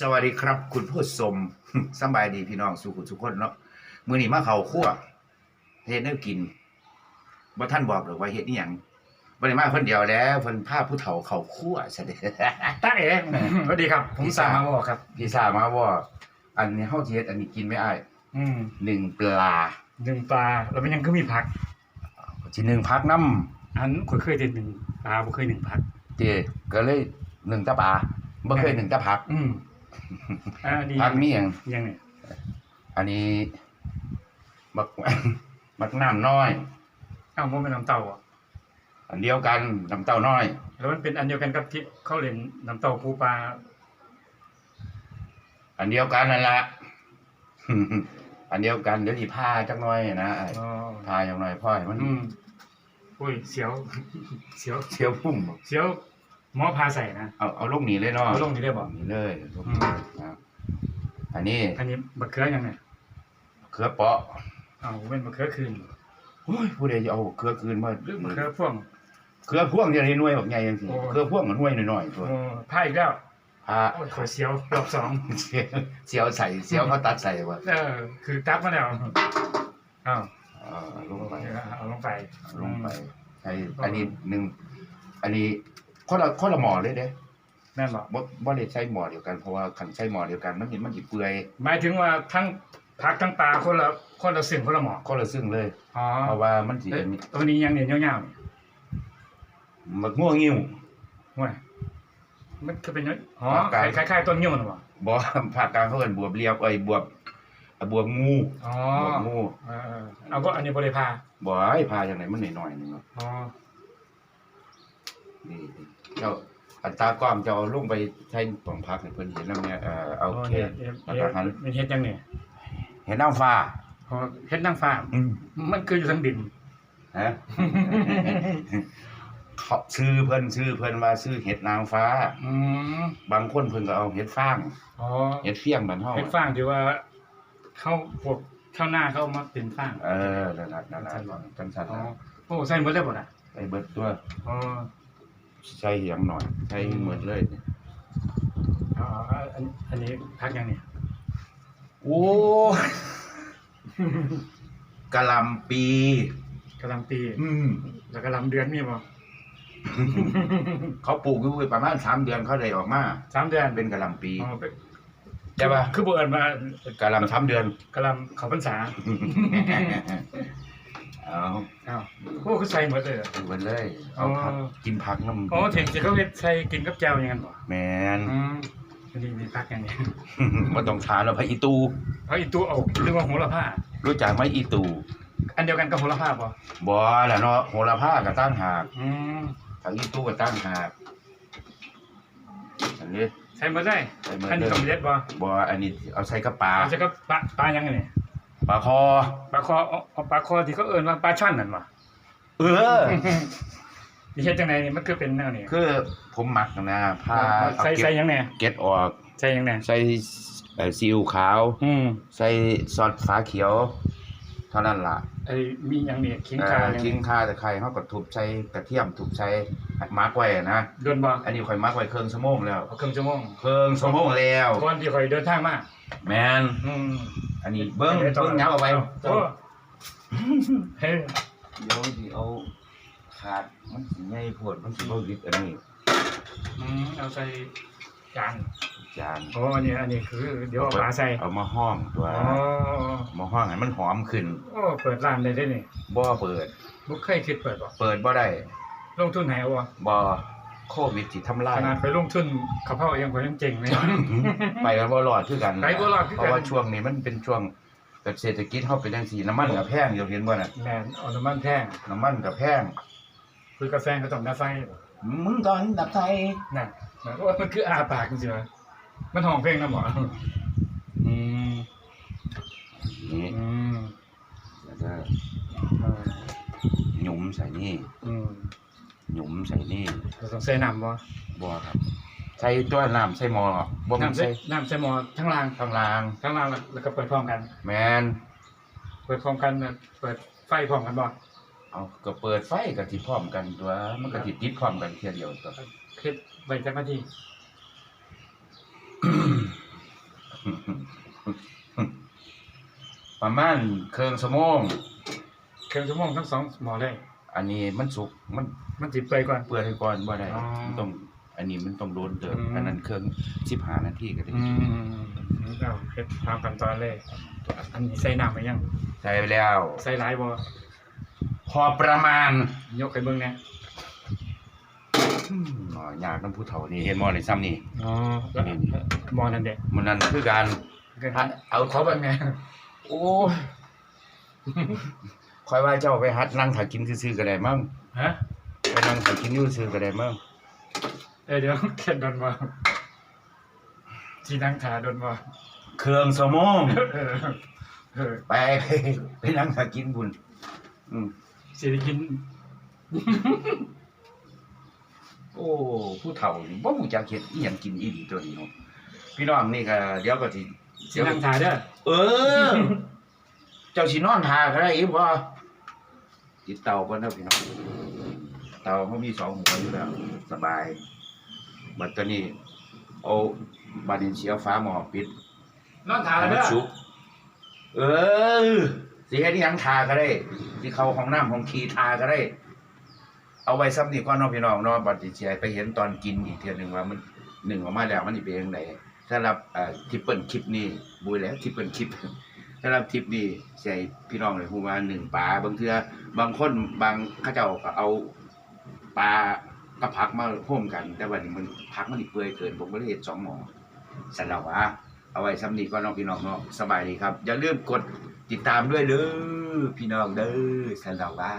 สวัสดีครับ คุณผู้ชมสำบายดีพี่น้องสุขุทุกคนเนาะมื้อนี้มาเข้าครัวเฮ็ดแนวกินบ่ท่านบอกหรอกว่าเฮ็ดอีหยังบ่ได้มาคนเดียวแล้วเพิ่นพาผู้เฒ่าเข้าครัวซะเด้ตาเอ๋สวัสดีครับ ผมพี่สาสามมาบอกครับ พี่ทราบมาว่าอันนี้เฮาสิเฮ็ดอันนี้กินไม่อ้ายอืมหนึ่งปลาหนึ่งปลาแล้วมันยังก็มีผักสิหนึ่งพักน้ำอันเคยเคยเด็ดหนึ่งปลาบ่เคยหนึ่งผักเจก็เลยหนึ่งตะปลาบ่เคยหนึ่งตะผัก อืม อะอันนี้ผักมีหยังยังไงอันนี้บัก บักน้ำน้อย อ้าวมันเป็นน้ำเต้าอะอันเดียวกันน้ำเต้าน้อย แล้วมันเป็นอันเดียวกันกับที่เขาเรียนน้ำเต้าปูปลาอันเดียวกันนั่นละ อันเดียวกันเดี๋ยวสิพาจักหน่อยนะไอ้อ๋อพาจักหน่อยพ่อให้มันอืมอุ้ยเสียว เสียว เชียวพุ่มเสียว หมอพาใส่นะเอาเอาลงนี้เลยเนาะเอาลงนี้ได้บ่นี่เลยลงอืนี้มนะอันนี้อันนี้มะเขือยังไงเครือเปาะอ้าวเป็นมะเขือคืนโอ้ยผู้ใดจะเอาเครือคืนมาหรือมะเขือพ่วงเครือพ่วงจะได้หน่วยแบบใหญ่จังซี่โอ้เครือพ่วงมันหน่วยน้อยๆตัวโอ้พาอีกแล้วพา โอ้ยขอเสียวรอบสองเสียวเสียวใส่เสียวเขาตัดใส่ว่าเออคือตับมาแล้วอ้าวเออลงไปเอาลงไปลงไปใส่อันนี้หนึ่งอันนี้ คนละคนละหมอเลยเด้แม่นบอกบ่บ่ได้ใช้หมอเดียวกัน เพราะว่าคันใช้หมอเดียวกัน มันสิมันสิเปื่อยหมายถึงว่าทั้งผักทั้งปลาคนละคนละสิ่งคนละหมอคนละซึ่งเลย อ๋อเพราะว่ามันสิเอ้ยอันนี้ตัวนี้ยังเนี่ยยาวๆนี่มักง่วงงิ้ว ห่วยมันคือเป็นยังอ๋อปากกาคล้ายๆต้นยิ้วนะบ่บ่ ภาคกลางเขาเอิ้นบวบเลียบเอ้ยบวบอะบวบงูอ๋อบวบงูเออเอาก็อันนี้บ่ได้พาบ่ให้พาจังไดมันน้อยๆนึงเนาะอ๋อนี่ เจ้าอัตรากล้องเจ้าเอาลงไปใช้ปองพักให้เพิ่นเห็นนำเนี่ยเอ่อเอาโอเคเนี่ยแล้วเนี่ก็ยหันมันเฮ็ดยังเนี่ยเห็นน้ำฟ้าอ๋อเฮ็ดนางฟ้า อืมมันคืออยู่ทั้งดินฮะเขาชื่อเพิ่นชื่อเพิ่นว่าชื่อเห็ดนางฟ้า อืมบางคนเพิ่นก็เอาเห็ดฟางอ๋อเห็ดเฟี้ยงบ้านเฮาเฮ็ดฟางที่ว่าเข้าพวกเข้าหน้าเข้ามาเป็นฟางเออนั่นน่ะนั่นน่ะจังซั่นอ๋อน่ะโอ้ใส่หมดเลยบ่น่ะใส่เบิดตัวอ๋อ ใส่เหียงหน่อยใส่หมดเลยอ๋ออันอันนี้พักยังเนี่ยโอ้ยกะหล่ำปี กำลังปีอืม แล้วกำลังเดือนมีบ่เขาปลูกอยู่ประมาณ3เดือนเขาได้ออกมาสามเดือนเป็นกะหล่ำปีอ๋อเป็นใช่ปะคือบ่เอิ้นว่ากะหล่ำ3เดือน กำลังเขาพรรษา เอาอ้าวโอ้คือใส่หมดเลยเหรอ เบิดเลย เอาผักอ๋อ กินผักน้ำอ๋อถึงสิเขาเฮ็ดใส่กินกับแจ่วอย่างนั้นบ่แมนอืมอันนี้มีพักอย่างนี้บ่ต้องทานแล้วพระอีตูเพราะอีตัวเอาหรือว่าโหระพารู้จักไหมอีตูอันเดียวกันกับโหระพาบ่บ่แหละเนาะโหระพาก็ตั้งหากอืมผักอีตูก็ตั้งหากอันนี้ ใส่หมดเลยใส่หมดเลย อันนี้ก็เล็ดบ่บ่อันนี้เอาใส่กระปลาเอาใส่กับปลาปลายังไงเนี่ย ปลาคอ ปลาคอเอาเอาปลาคอที่เขาเอิ้นว่าปลาช่อนนั่นบ่เออ นี่เฮ็ดจังไดนี่มันคือเป็นแนวนี้คือผมหมักนะผ้าเอาใส่เก็ใส่บยังไงเก็ดออก ใส่ยังไงใส่เอ่อซีอิ๊วขาว อืมใส่ซอสฟ้าเขียว เท่านั้นล่ะไอ้มีหยังนี่ขิงเอ่คาอยังขิงข่าตะไคร้เฮาก็ทุบใส่กระเทียมทุบใส่หมักไว้นะเดินบ่อันนี้ข่อยหมักไว้ครึ่งชั่วโมงแล้วเอาครึ่งชั่วโมงครึ่งชั่วโมงแล้วก่อนที่ข่อยเดินทางมาแมนอืมอันนี้เบิ้งเบิ้งยับเอาไว้โอ้เฮ้ยเดี๋ยวสิเอาขาดมันสิใหญ่โพดมันสิบ่ริดอันนี้อืมเอาใส่ จานจานโอ้อันนี้อันนี้คือเดี๋ยวเอาปลาใส่เอามาห้อมตัวอ๋อมาห้อมให้มันหอมขึ้นโอ้เปิดร้านได้ได้นี่บ่เปิดบ่เคยคิดเปิดบ่เปิดบ่ได้ลงทุนไหนเอาบ่บ่โควิดสิทำลาขยนาดไปลงทุนกะเพรายังก็ยังเจ๋งเลยไปกันบ่รอดคือกันไปบ่รอดคือกันเพราะว่าช่วงนี้มันเป็นช่วงแบบเศรษฐกิจเฮาเป็นจังซี่น้ำมันก็แพงอยู่เห็นบ่น่ะแม่นเอาน้ำมันแพงน้ำมันก็แพงคือกาแฟก็ต้องได้ไฟบ่มึงตอนดับไฟนั่น นะว่ามันคืออาปากจริงๆวะมันห้องเพลงนะหมออืมนี่อืมแล้วก็เออหยุมใส่นี่อืมหยุมใส่นี่เราต้องใส่น้ำบ่บ่ครับ ใส่ตัวน้ำใส่หม้อบ่แมันน้ำใส่ใส่น้ำใส่หม้อทั้งรางข้างล่าง ทั้งรางแล้วแล้วก็เปิดพร้อมกัน แมนเปิดพร้อมกันน่ะเปิดไฟพร้อมกันบ่เอาก็เปิดไฟก็สิพร้อมกันตัว มันก็สิติดพร้อมกันเทียเดียวตัวคิด ไว้จักนาทีประมาณเครื่องชั่วโมงเครื่องชั่วโมงทั้งสองหมอเลย อันนี้มันสุกมันมันสิเปื่อยก่อน เปื่อยก่อนบ่ได้อ๋อ มันต้อง อันนี้มันต้องโดนเติมอืมอันนั้นเครื่อง15นาทีก็ได้อืมเอาเฮ็ดตามขั้นตอนเลย อันนี้ใส่น้ำไปยัง ใส่ไปแล้ว ใส่หลายบ่พอประมาณยกให้เบิ่งแหน่อืม อ๋อยากน้ำผู้เฒ่านี่เห็นบ่ในซ้ำนี่อ๋อแล้วหมอนั่นเด้มันนั่นคือการเอาเขาเบิ่งแหน่โอ้ยคอยว่าเจ้าไปหัดนั่งถ่ายกินซื่อๆก็ได้มั้งฮะไปนั่งถ่ายกินอยู่ซื่อๆก็ได้มั้งเอ้ยเดี๋ยวเข็ดโดนบ่ที่นั่งขาโดนบ่เครื่องสมองเออเออไปไปไปนั่งถ่ายกินบุญอืมสิได้กิน โอ้ผู้เฒ่านี่บ่รู้จักเฮ็ดอีหยังกินอีหลีตัวนี้เนาะพี่น้องนี่ก็เดี๋ยวก็สิสินั่งขาเด้อเออ เจ้าสินอนทาก็ได้อีบ่ติดเตาก่อนเด้อพี่น้องเตาเขามีสองหัวอยู่แล้ว สบาย บัดตอนนี้ เอาบัดนี้สิเอาฟ้าหม้อปิดนอนขาให้เด้มันอสุกเออสิเฮ็ดอีหยังทาก็ได้สิเข้าห้องน้ำห้องขี้ทาก็ได้ เอาไว้ซ้ำนี่ก่อนเนาะพี่น้องเนาะบัดนี้สิให้ไปเห็นตอนกินอีกเทื่อหนึ่งว่ามันหนึ่งออกมาแล้วมันสิเป็นจังไดสำหรับเอ่อทิปเปิลคลิปนี้บุยแล้วทิปเปิลคลิปสำหรับทริปนี้ใส่พี่น้องเลยฮู้ว่าหนึ่งปลาบางเทือบางคนบางเขาเจ้าก็เอาปลากับผักมาร่วมกัน แต่วันนี้มันผักมันนี่เปื่อยเกินผมก็เลยเฮ็ดสองหมอสันแล้วว่าเอาไว้ซ้ำนี้ก็น้องพี่น้องเนาะสบายดีครับ อย่าลืมกดติดตามด้วยเด้อพี่น้องเด้อสันแล้วว่า